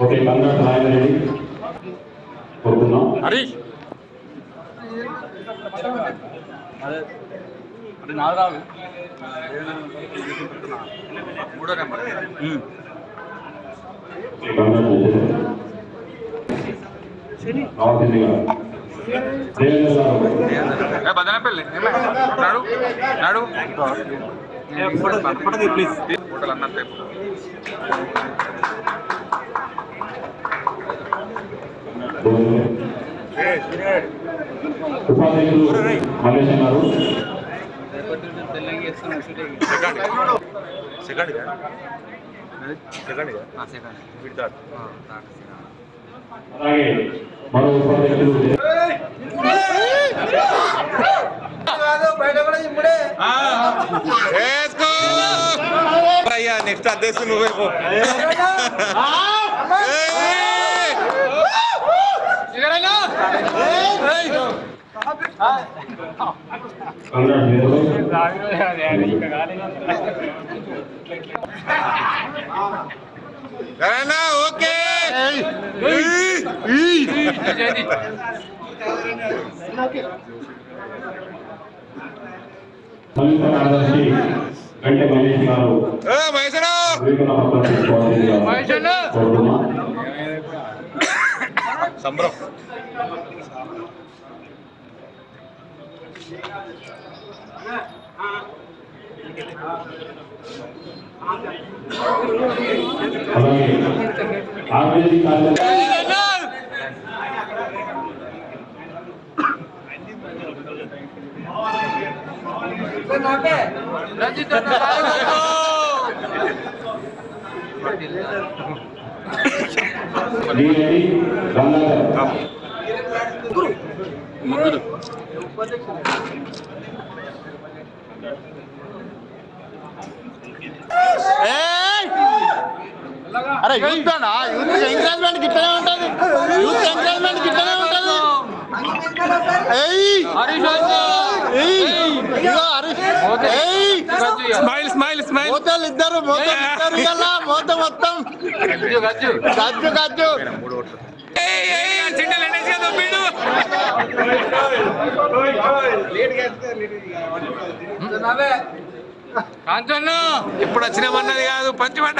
Okay బంగారు నారాయణ రెడ్డి కోరుతున్నాం హరీష్ అది నాది రాదు మూడో నెంబర్. బదనపల్లి నాడు నాడు. ప్లీజ్. ఫోటోలు అన్నంత ఉపాధ్యక్షులు మల్లేశం గారు. సెకండ్ సెకండ్ సెకండ్ సెకండ్ అలాగే మరో నెక్స్ట్ అడ్రస్ నువ్వే ఓకే కార్యదర్శి గంటె మహేష్ గారు సంబరం అలాగే ఆర్బీఐ అరే యూత్ అన్నా యూత్ ఎంకరేజ్మెంట్ గిట్టనే ఉంటది. యూత్ ఎంకరేజ్మెంట్ గిట్టనే ఉంటది. ఏయ్! ఏయ్! ఇదిగో హరీష్. ఏయ్! Smile smile smile. మోతలు ఇద్దరు మోతలు ఇద్దరు మోత మొత్తం. గజ్జు గజ్జు. కాంచన్ ఇప్పుడు వచ్చినామన్నది కాదు పంచమంట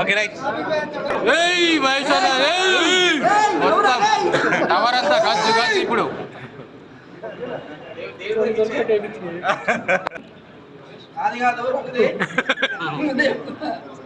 ఓకే రైట్. ఏయ్ మహేష్ మొత్తం టవర్ అంతా గచ్చు గచ్చు ఇప్పుడు. నువ్వు ఇప్పుడే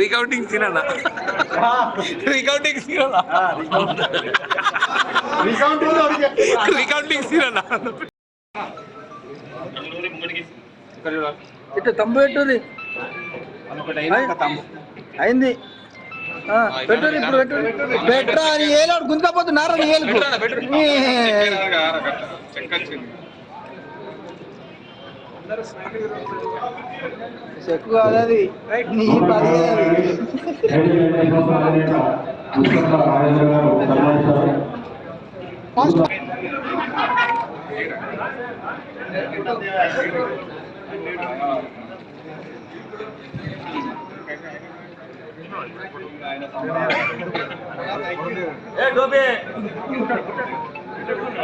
recounting scene recounting scene recounting scene ఇట్లా తంబు పెట్టుది అయింది. ఆ, పెట్టుర్రి ఇప్పుడు పెట్టు అని ఏలాడు గుంజకపోతున్నారా నీ ఏలుకు? చెక్కు కాదు అది. నీ పది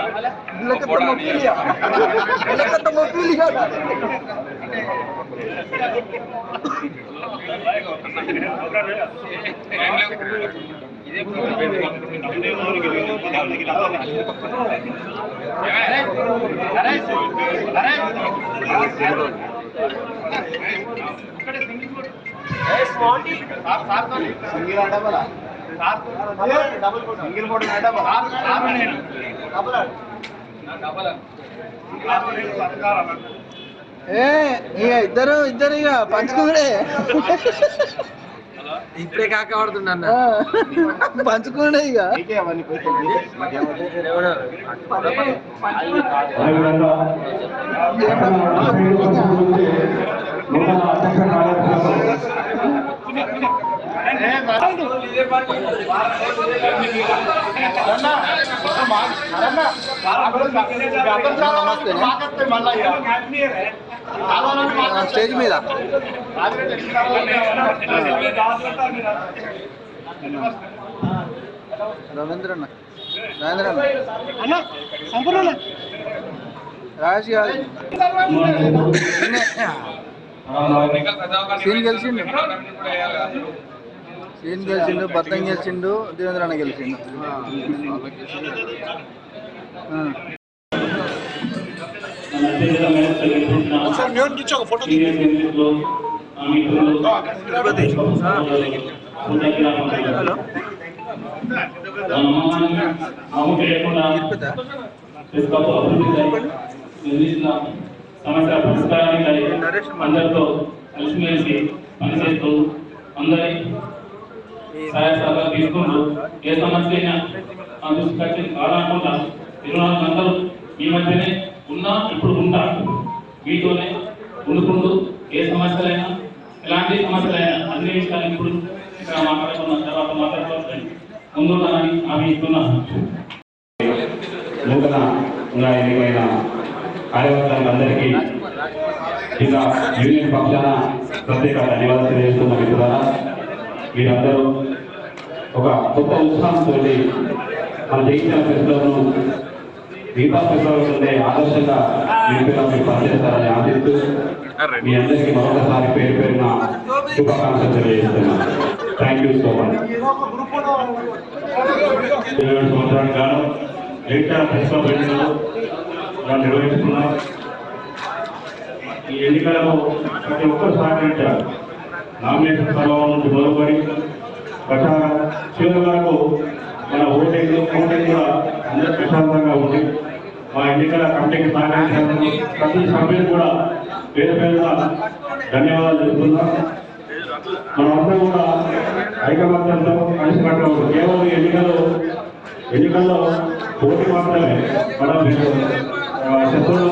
అది. ఇళ్ళకంత మొక్కిలియా? ఇళ్ళకంత కదా ఏ ఇక ఇద్దరు ఇద్దరు ఇక పంచుకునే ఇప్పుడే కాక పడుతున్నా పంచుకునే ఇక. స్టేజ్ మీద. రవీంద్ర అన్న రవీంద్ర అన్న రాజు సీన్ గెలిచిండు. సీన్ గెలిచిండు బద్దం గెలిచిండు దేవేంద్ర అన్న గెలిచిండు ఆ. తిరుపతా? సమస్య పరిష్కారానికి అందరితో కలిసిమెలిసి పనిచేస్తూ అందరి సహాయ సహకారం తీసుకున్నాం ఏ సమస్య అయినా మా దృష్టికి వచ్చి కాదనుకుంటా. ఇరవై నాలుగు గంటలు మీ మధ్యనే ఉన్నా ఇప్పుడు ఉంటా. మీతోనే ఉండుకుంటూ ఏ సమస్యలైనా ఎలాంటి సమస్యలైనా అన్ని విషయాలు ఇప్పుడు ఇక్కడ మాట్లాడుకున్న తర్వాత మాట్లాడుకోవచ్చు ముందుంటానని హామీ ఇస్తున్నాను నూతనంగా ఎన్నికైన కార్యకర్తలందరికీ ఇంకా యూనియన్ పక్షాన ప్రత్యేక ధన్యవాదాలు తెలియజేస్తున్న మిత్రులారా. మీరందరూ ఒక గొప్ప ఉత్సాహంతో మన జయించిన ఫెస్టివల్ను దీపా ఫెస్టివల్ ఉండే ఆదర్శంగా మీరు మీరు పనిచేస్తారని ఆశిస్తూ మీ అందరికీ మరొకసారి పేరు పేరున శుభాకాంక్షలు తెలియజేస్తున్నాను. థ్యాంక్ యూ సో మచ్ ఇరవై సంవత్సరానికి గాను ఎన్నికల ఫెస్టివల్ ఎన్నికలు ఇలా నిర్వహిస్తున్నాం ఈ ఎన్నికలకు ప్రతి ఒక్కరు సహకరించారు. నామినేషన్ ప్రభావం నుంచి మొదలుపడి ప్రచారం చివరి వరకు మన ఓటింగ్ ఓటింగ్ కూడా అందరూ ప్రశాంతంగా ఉంది మా ఎన్నికల కమిటీకి సహకరించినందుకు ప్రతి సభ్యులు కూడా పేరు పేరున ధన్యవాదాలు చెబుతున్నాం మనమంతా కూడా ఐకమత్యంతో కలిసినట్లు కేవలం ఎన్నికలు ఎన్నికల్లో పోటీ మాత్రమే. మనం శత్రువులు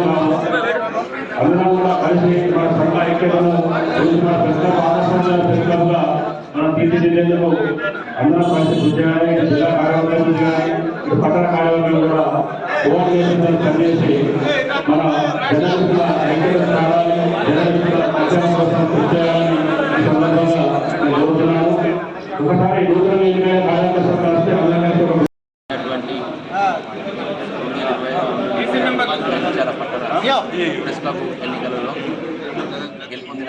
అందరం కూడా కలిసి మన సంఘ ఐక్యతను రోజు మన పెద్ద ఆదర్శంగా పెద్దగా మనం తీర్చిదిద్దేందుకు అందరం కలిసి కృషి జిల్లా కార్యాలయం కృషి పట్టణ కార్యవర్గం కూడా ఓటు చేసిందని పనిచేసి మన జర్నలిస్టుల ఐక్యత కావాలి జర్నలిస్టుల మధ్యాహ్నం కోసం కృషి చేయాలని ఈ సందర్భంగా నేను కోరుతున్నాను ఒకసారి నూతన ఎన్నికల అందరం కలిసి ఒక ఉన్నటువంటి ప్రచార పట్టణ ప్రెస్ క్లబ్ ఎన్నికలలో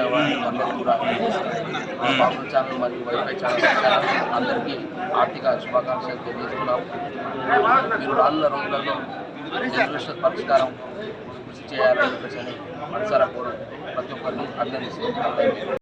గెలుపొందిన అందరికీ కూడా బాబు ఛానల్ మరియు వైఫై ఛానల్ అందరికీ ఆర్థిక శుభాకాంక్షలు తెలియజేస్తున్నాం మీరు రానున్న రోజులలో రిజర్వేషన్ పరిష్కారం కృషి చేయాలని చెప్పేసి మనసారా కోరు ప్రతి ఒక్కరిని అభినందిస్తున్నాం